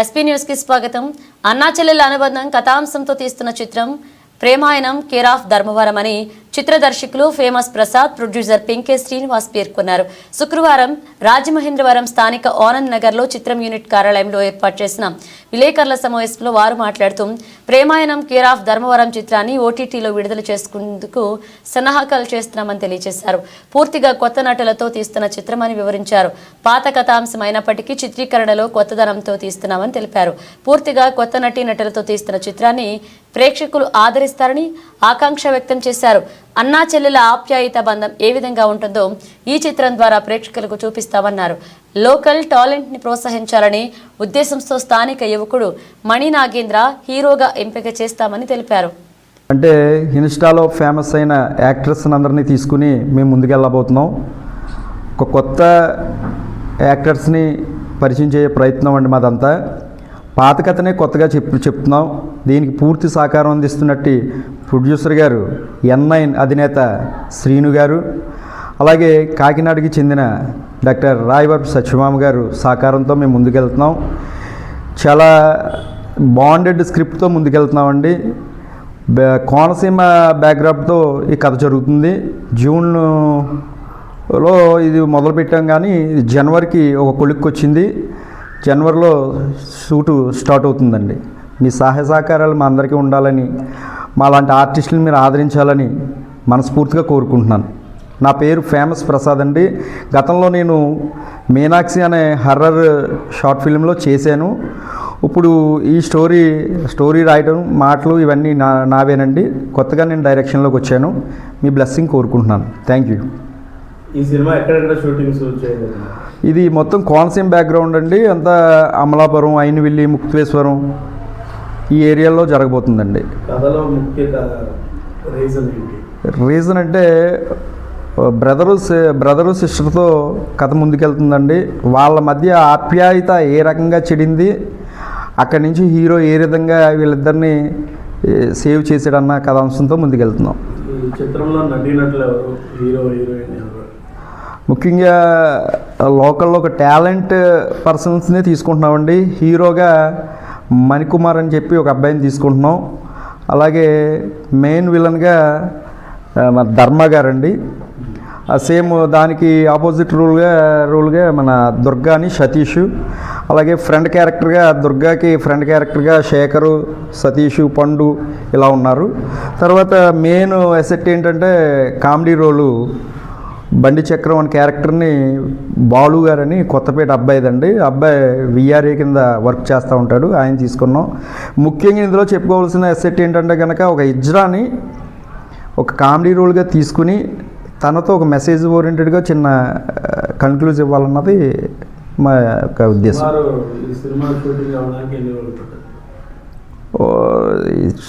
SP న్యూస్కి స్వాగతం. అన్నా చెల్లెల అనుబంధం కథాంశంతో తీస్తున్న చిత్రం ప్రేమాయణం కేర్ ఆఫ్ ధర్మవరం అని చిత్ర దర్శకులు ఫేమస్ ప్రసాద్ ప్రొడ్యూసర్ పింకే శ్రీనివాస్ పేర్కొన్నారు. శుక్రవారం రాజమహేంద్రవరం స్థానిక ఆనంద్ నగర్లో చిత్రం యూనిట్ కార్యాలయంలో ఏర్పాటు చేసిన విలేకరుల సమావేశంలో వారు మాట్లాడుతూ ప్రేమాయణం కేర్ ఆఫ్ ధర్మవరం చిత్రాన్ని ఓటీటీలో విడుదల చేసుకునేందుకు సన్నాహకాలు చేస్తున్నామని తెలియజేశారు. పూర్తిగా కొత్త నటులతో తీస్తున్న చిత్రమని వివరించారు. పాత కథాంశం అయినప్పటికీ చిత్రీకరణలో కొత్తదనంతో తీస్తున్నామని తెలిపారు. పూర్తిగా కొత్త నటీ నటులతో తీస్తున్న చిత్రాన్ని ప్రేక్షకులు ఆదరిస్తారని ఆకాంక్ష వ్యక్తం చేశారు. అన్నా చెల్లెల ఆప్యాయత బంధం ఏ విధంగా ఉంటుందో ఈ చిత్రం ద్వారా ప్రేక్షకులకు చూపిస్తామన్నారు. లోకల్ టాలెంట్ని ప్రోత్సహించాలని ఉద్దేశంతో స్థానిక యువకుడు మణి నాగేంద్ర హీరోగా ఎంపిక చేస్తామని తెలిపారు. అంటే ఇన్స్టాలో ఫేమస్ అయిన యాక్ట్రెస్ అందరినీ తీసుకుని మేము ముందుకెళ్ళబోతున్నాం. ఒక కొత్త యాక్టర్స్ని పరిచయం చేయ ప్రయత్నం అండి మాదంతా. పాత కథనే కొత్తగా చెప్పు చెప్తున్నాం. దీనికి పూర్తి సహకారం అందిస్తున్నట్టు ప్రొడ్యూసర్ గారు ఎన్ నైన్ అధినేత శ్రీను గారు అలాగే కాకినాడకి చెందిన డాక్టర్ రాయవరపు సత్యమామ గారు సహకారంతో మేము ముందుకెళ్తున్నాం. చాలా బాండెడ్ స్క్రిప్ట్తో ముందుకెళ్తున్నామండి. కోనసీమ బ్యాక్గ్రాప్తో ఈ కథ జరుగుతుంది. జూన్లో ఇది మొదలు పెట్టాం కానీ జనవరికి ఒక కొలిక్కి వచ్చింది జనవరిలో షూటు స్టార్ట్ అవుతుందండి. మీ సహాయ సహకారాలు మా అందరికీ ఉండాలని మా లాంటి ఆర్టిస్టులను మీరు ఆదరించాలని మనస్ఫూర్తిగా కోరుకుంటున్నాను. నా పేరు ఫేమస్ ప్రసాద్ అండి. గతంలో నేను మీనాక్షి అనే హర్రర్ షార్ట్ ఫిల్మ్లో చేశాను. ఇప్పుడు ఈ స్టోరీ స్టోరీ రాయడం మాటలు ఇవన్నీ నా నావేనండి. కొత్తగా నేను డైరెక్షన్లోకి వచ్చాను. మీ బ్లెస్సింగ్ కోరుకుంటున్నాను. Thank you. ఈ సినిమా ఎక్కడెక్కడ షూటింగ్స్ చేయలేదు ఇది మొత్తం కోనసీమ బ్యాక్గ్రౌండ్ అండి. అంతా అమలాపురం అయినవిల్లి ముక్తేశ్వరం ఈ ఏరియాలో జరగబోతుందండి. కథలో ముఖ్య రీజన్ ఏంటి? రీజన్ అంటే బ్రదరు బ్రదరు సిస్టర్తో కథ ముందుకెళ్తుందండి. వాళ్ళ మధ్య ఆప్యాయత ఏ రకంగా చెడింది అక్కడి నుంచి హీరో ఏ విధంగా వీళ్ళిద్దరిని సేవ్ చేసాడన్న కథాంశంతో ముందుకెళ్తున్నాం. ఈ చిత్రంలో హీరో హీరోయిన్ ముఖ్యంగా లోకల్లో ఒక టాలెంట్ పర్సన్స్ని తీసుకుంటున్నామండి. హీరోగా మణికుమార్ అని చెప్పి ఒక అబ్బాయిని తీసుకుంటున్నాం. అలాగే మెయిన్ విలన్గా మన ధర్మ గారండి. సేమ్ దానికి ఆపోజిట్ రూల్గా రూల్గా మన దుర్గాని సతీష్. అలాగే ఫ్రెండ్ క్యారెక్టర్గా దుర్గాకి ఫ్రెండ్ క్యారెక్టర్గా శేఖరు సతీష్ పండు ఇలా ఉన్నారు. తర్వాత మెయిన్ ఎసెట్ ఏంటంటే కామెడీ రోలు. బండి చక్రం అనే క్యారెక్టర్ని బాలు గారని కొత్తపేట అబ్బాయిదండి. అబ్బాయి విఆర్ఏ కింద వర్క్ చేస్తూ ఉంటాడు ఆయన తీసుకున్నాం. ముఖ్యంగా ఇందులో చెప్పుకోవాల్సిన ఎసెట్ ఏంటంటే కనుక ఒక ఇజ్రాని ఒక కామెడీ రోల్గా తీసుకుని తనతో ఒక మెసేజ్ ఓరియంటెడ్గా చిన్న కన్క్లూజ్ ఇవ్వాలన్నది మా యొక్క ఉద్దేశం.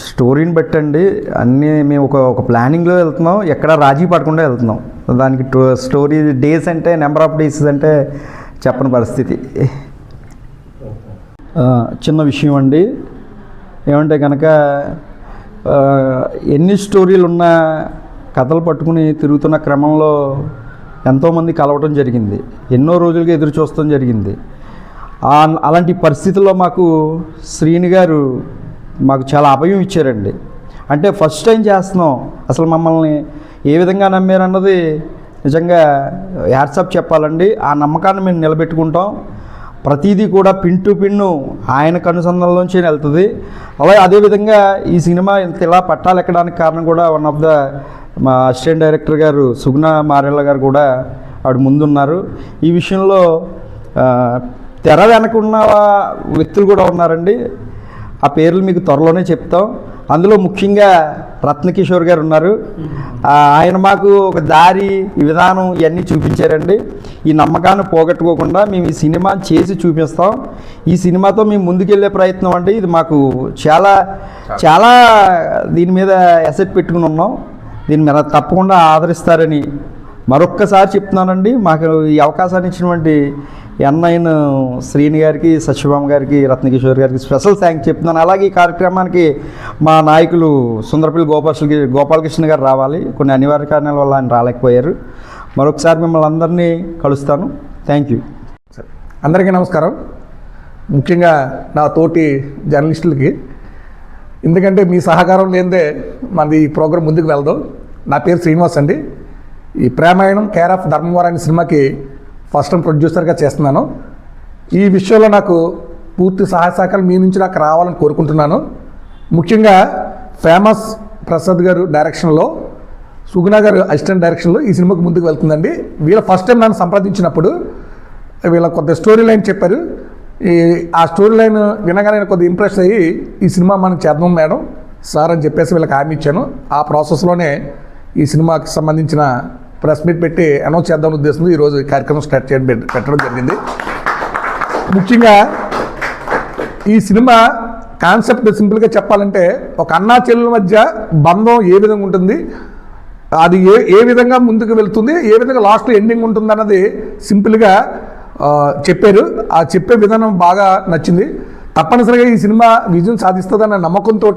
స్టోరీని బట్టండి. అన్నీ మేము ఒక ఒక ప్లానింగ్లో వెళ్తున్నాం. ఎక్కడ రాజీ పడకుండా వెళ్తున్నాం. దానికి టో- స్టోరీ డేస్ అంటే నెంబర్ ఆఫ్ డేస్ అంటే చెప్పని పరిస్థితి. చిన్న విషయం అండి. ఏమంటే కనుక ఎన్ని స్టోరీలు ఉన్నా కథలు పట్టుకుని తిరుగుతున్న క్రమంలో ఎంతోమంది కలవటం జరిగింది. ఎన్నో రోజులుగా ఎదురు చూస్తాం జరిగింది. అలాంటి పరిస్థితుల్లో మాకు శ్రీని గారు మాకు చాలా అభయం ఇచ్చారండి. అంటే ఫస్ట్ టైం చేస్తున్నాం. అసలు మమ్మల్ని ఏ విధంగా నమ్మారన్నది నిజంగా యాడ్సప్ చెప్పాలండి. ఆ నమ్మకాన్ని మేము నిలబెట్టుకుంటాం. ప్రతిదీ కూడా పిన్ టు పిన్ను ఆయన అనుసంధానంలోంచి వెళ్తుంది. అలాగే అదేవిధంగా ఈ సినిమా ఇంత ఇలా పట్టాలెక్కడానికి కారణం కూడా వన్ ఆఫ్ ద మా అసిస్టెంట్ డైరెక్టర్ గారు సుగుణ మారెళ్ళ గారు కూడా ఆవిడ ముందున్నారు. ఈ విషయంలో తెర వెనక ఉన్న వ్యక్తులు కూడా ఉన్నారండి. ఆ పేర్లు మీకు త్వరలోనే చెప్తాం. అందులో ముఖ్యంగా రత్నకిషోర్ గారు ఉన్నారు. ఆయన మాకు ఒక దారి విధానం ఇవన్నీ చూపించారండి. ఈ నమ్మకాన్ని పోగొట్టుకోకుండా మేము ఈ సినిమా చేసి చూపిస్తాం. ఈ సినిమాతో మేము ముందుకెళ్ళే ప్రయత్నం అండి. ఇది మాకు చాలా చాలా దీని మీద ఎసెట్ పెట్టుకుని ఉన్నాం. దీని మీద తప్పకుండా ఆదరిస్తారని మరొక్కసారి చెప్తున్నానండి. మాకు ఈ అవకాశాన్ని ఇచ్చినటువంటి ఎన్ఐన్ శ్రీని గారికి సత్యభామ గారికి రత్నకిషోర్ గారికి స్పెషల్ థ్యాంక్స్ చెప్తున్నాను. అలాగే ఈ కార్యక్రమానికి మా నాయకులు సుందరపల్లి గోపాల్ గోపాలకృష్ణ గారు రావాలి. కొన్ని అనివార్య కారణాల వల్ల ఆయన రాలేకపోయారు. మరొకసారి మిమ్మల్ని అందరినీ కలుస్తాను. థ్యాంక్ యూ అందరికీ నమస్కారం. ముఖ్యంగా నా తోటి జర్నలిస్టులకి ఎందుకంటే మీ సహకారం లేనిదే మనది ఈ ప్రోగ్రాం ముందుకు వెళ్దాం. నా పేరు శ్రీనివాస్ అండి. ఈ ప్రేమాయణం కేర్ ఆఫ్ ధర్మవరం అనే సినిమాకి ఫస్ట్ టైం ప్రొడ్యూసర్గా చేస్తున్నాను. ఈ విషయంలో నాకు పూర్తి సహాయ సహకారం మీ నుంచి నాకు రావాలని కోరుకుంటున్నాను. ముఖ్యంగా ఫేమస్ ప్రసాద్ గారు డైరెక్షన్లో సుగుణ గారు అసిస్టెంట్ డైరెక్షన్లో ఈ సినిమాకి ముందుకు వెళ్తుందండి. వీళ్ళ ఫస్ట్ టైం నన్ను సంప్రదించినప్పుడు వీళ్ళ కొద్ది స్టోరీ లైన్ చెప్పారు. ఈ ఆ స్టోరీ లైన్ వినగానే నేను కొద్దిగా ఇంప్రెస్ అయ్యి ఈ సినిమా మనం చేద్దాం మేడం సార్ అని చెప్పేసి వీళ్ళకి హామీ ఇచ్చాను. ఆ ప్రాసెస్లోనే ఈ సినిమాకి సంబంధించిన ప్రెస్ మీట్ పెట్టి అనౌన్స్ చేద్దాం ఉద్దేశంతో ఈరోజు ఈ కార్యక్రమం స్టార్ట్ చేయడం పెట్టడం జరిగింది. ముఖ్యంగా ఈ సినిమా కాన్సెప్ట్ సింపుల్గా చెప్పాలంటే ఒక అన్నా చెల్లెల మధ్య బంధం ఏ విధంగా ఉంటుంది అది ఏ ఏ విధంగా ముందుకు వెళ్తుంది ఏ విధంగా లాస్ట్లో ఎండింగ్ ఉంటుంది అన్నది సింపుల్గా చెప్పారు. ఆ చెప్పే విధానం బాగా నచ్చింది. తప్పనిసరిగా ఈ సినిమా విజయం సాధిస్తుందన్న నమ్మకంతో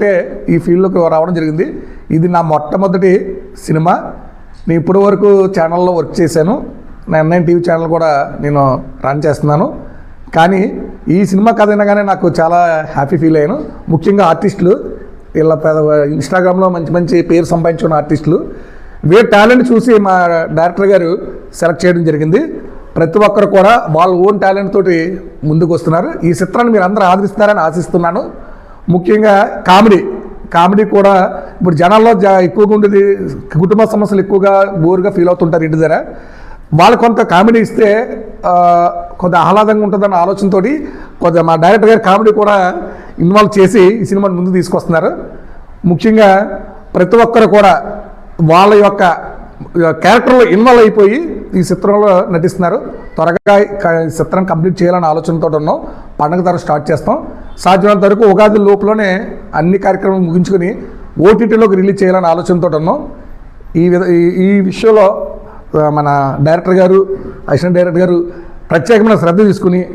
ఈ ఫీల్డ్లోకి రావడం జరిగింది. ఇది నా మొట్టమొదటి సినిమా. నేను ఇప్పటి వరకు ఛానల్లో వర్క్ చేశాను. నా ఎన్ఐన్ టీవీ ఛానల్ కూడా నేను రన్ చేస్తున్నాను. కానీ ఈ సినిమా కథ అయినగానే నాకు చాలా హ్యాపీ ఫీల్ అయ్యాను. ముఖ్యంగా ఆర్టిస్టులు వీళ్ళ పెద్ద ఇన్స్టాగ్రామ్లో మంచి మంచి పేరు సంపాదించుకున్న ఆర్టిస్టులు వీరి టాలెంట్ చూసి మా డైరెక్టర్ గారు సెలెక్ట్ చేయడం జరిగింది. ప్రతి ఒక్కరు కూడా వాళ్ళ ఓన్ టాలెంట్ తోటి ముందుకు వస్తున్నారు. ఈ చిత్రాన్ని మీరు అందరూ ఆదరిస్తారని ఆశిస్తున్నాను. ముఖ్యంగా కామెడీ. కామెడీ కూడా ఇప్పుడు జనాల్లో జా ఎక్కువగా ఉండేది కుటుంబ సమస్యలు ఎక్కువగా బోరుగా ఫీల్ అవుతుంటారు ఇంటి దగ్గర. వాళ్ళు కొంత కామెడీ ఇస్తే కొంత ఆహ్లాదంగా ఉంటుందన్న ఆలోచనతో కొంత మా డైరెక్టర్ గారు కామెడీ కూడా ఇన్వాల్వ్ చేసి ఈ సినిమాని ముందు తీసుకొస్తున్నారు. ముఖ్యంగా ప్రతి ఒక్కరు కూడా వాళ్ళ యొక్క క్యారెక్టర్లో ఇన్వాల్వ్ అయిపోయి ఈ చిత్రంలో నటిస్తున్నారు. త్వరగా చిత్రం కంప్లీట్ చేయాలని ఆలోచనతో ఉన్నాం. పండగ ధర స్టార్ట్ చేస్తాం. సాధ్యమైనంత వరకు ఉగాది లోపలనే అన్ని కార్యక్రమాలు ముగించుకొని ఓటీటీలోకి రిలీజ్ చేయాలని ఆలోచనతో ఉన్నాం. ఈ విధ ఈ- ఈ విషయంలో మన డైరెక్టర్ గారు అసిస్టెంట్ డైరెక్టర్ గారు ప్రత్యేకమైన శ్రద్ధ తీసుకుని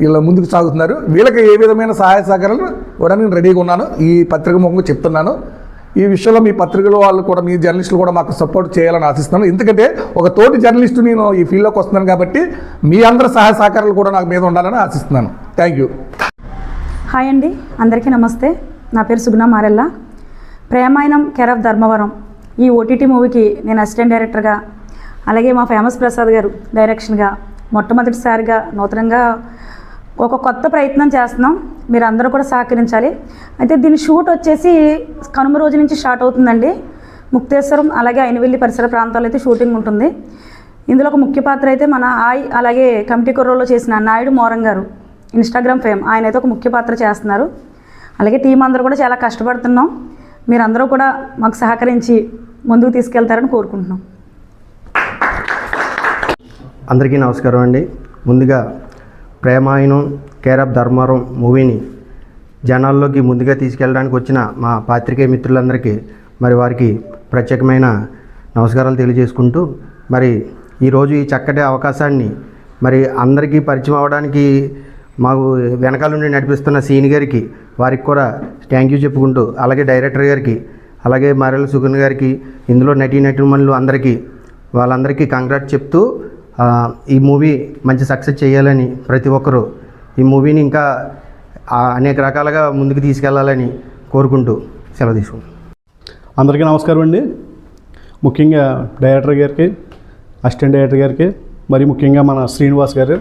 వీళ్ళ ముందుకు సాగుతున్నారు. వీళ్ళకి ఏ విధమైన సహాయ సహకారాలు ఇవ్వడానికి రెడీగా ఉన్నాను. ఈ పత్రిక ముఖంగా చెప్తున్నాను. ఈ విషయంలో మీ పత్రికల వాళ్ళు కూడా మీ జర్నలిస్టులు కూడా మాకు సపోర్ట్ చేయాలని ఆశిస్తున్నాను. ఎందుకంటే ఒక తోటి జర్నలిస్టు నేను ఈ ఫీల్డ్లోకి వస్తున్నాను కాబట్టి మీ అందరి సహాయ సహకారాలు కూడా నాకు మీద ఉండాలని ఆశిస్తున్నాను. థ్యాంక్ యూ హాయ్ అండి. అందరికీ నమస్తే. నా పేరు Suguna Marella. Premayanam care of Dharmavaram. ఈ ఓటీటీ మూవీకి నేను అసిస్టెంట్ డైరెక్టర్గా అలాగే మా ఫేమస్ ప్రసాద్ గారు డైరెక్షన్గా మొట్టమొదటిసారిగా నూతనంగా ఒక కొత్త ప్రయత్నం చేస్తున్నాం. మీరు అందరూ కూడా సహకరించాలి. అయితే దీని షూట్ వచ్చేసి కనుమ రోజు నుంచి స్టార్ట్ అవుతుందండి. ముక్తేశ్వరం అలాగే అయినవెల్లి పరిసర ప్రాంతాల్లో అయితే షూటింగ్ ఉంటుంది. ఇందులో ఒక ముఖ్య పాత్ర అయితే మన ఆయ్ అలాగే కమిటీ కుర్రోలో చేసిన నాయుడు మోరం గారు. Instagram fame. ఆయన అయితే ఒక ముఖ్య పాత్ర చేస్తున్నారు. అలాగే టీం అందరూ కూడా చాలా కష్టపడుతున్నాం. మీరందరూ కూడా మాకు సహకరించి ముందుకు తీసుకెళ్తారని కోరుకుంటున్నాం. అందరికీ నమస్కారం అండి. ముందుగా ప్రేమాయణం కేర్ ఆఫ్ ధర్మవరం మూవీని జనాల్లోకి ముందుగా తీసుకెళ్ళడానికి వచ్చిన మా పాత్రికేయ మిత్రులందరికీ మరి వారికి ప్రత్యేకమైన నమస్కారాలు తెలియజేసుకుంటూ మరి ఈరోజు ఈ చక్కటి అవకాశాన్ని మరి అందరికీ పరిచయం అవ్వడానికి మాకు వెనకాల నుండి నడిపిస్తున్న సీని గారికి వారికి కూడా థ్యాంక్ యూ చెప్పుకుంటూ అలాగే డైరెక్టర్ గారికి అలాగే మరల సుగన్ గారికి ఇందులో నటీ నటుమణులు అందరికీ వాళ్ళందరికీ కంగ్రాట్ చెప్తూ ఈ మూవీ మంచి సక్సెస్ చేయాలని ప్రతి ఒక్కరూ ఈ మూవీని ఇంకా అనేక రకాలుగా ముందుకు తీసుకెళ్ళాలని కోరుకుంటూ సెలవు తీసుకుంటాం అందరికీ నమస్కారం అండి. ముఖ్యంగా డైరెక్టర్ గారికి అసిస్టెంట్ డైరెక్టర్ గారికి మరి ముఖ్యంగా మన శ్రీనివాస్ గారు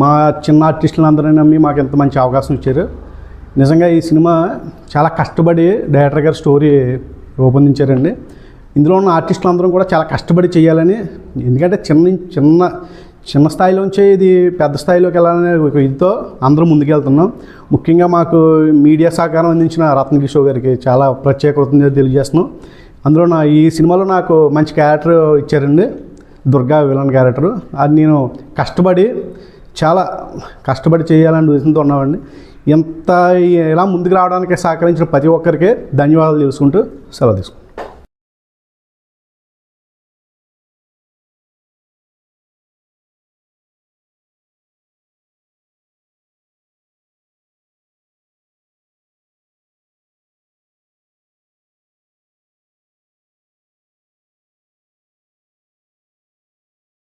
మా చిన్న ఆర్టిస్టులు అందరినీ నమ్మి మాకు ఎంత మంచి అవకాశం ఇచ్చారు. నిజంగా ఈ సినిమా చాలా కష్టపడి డైరెక్టర్ గారు స్టోరీ రూపొందించారండి. ఇందులో ఉన్న ఆర్టిస్టులు అందరం కూడా చాలా కష్టపడి చేయాలని ఎందుకంటే చిన్న చిన్న చిన్న స్థాయిలోంచే ఇది పెద్ద స్థాయిలోకి వెళ్ళాలనే ఒక ఇదితో అందరం ముందుకెళ్తున్నాం. ముఖ్యంగా మాకు మీడియా సహకారం అందించిన రత్నకిషోర్ గారికి చాలా ప్రత్యేక కృతజ్ఞత తెలియజేస్తున్నాం. అందులో నా ఈ సినిమాలో నాకు మంచి క్యారెక్టర్ ఇచ్చారండి దుర్గా విలన్ క్యారెక్టర్ అది నేను కష్టపడి చాలా కష్టపడి చేయాలని ఉద్దేశంతో ఉన్నామండి. ఇంత ఇలా ముందుకు రావడానికి సహకరించిన ప్రతి ఒక్కరికి ధన్యవాదాలు తెలుసుకుంటూ సెలవు తీసుకుంటాం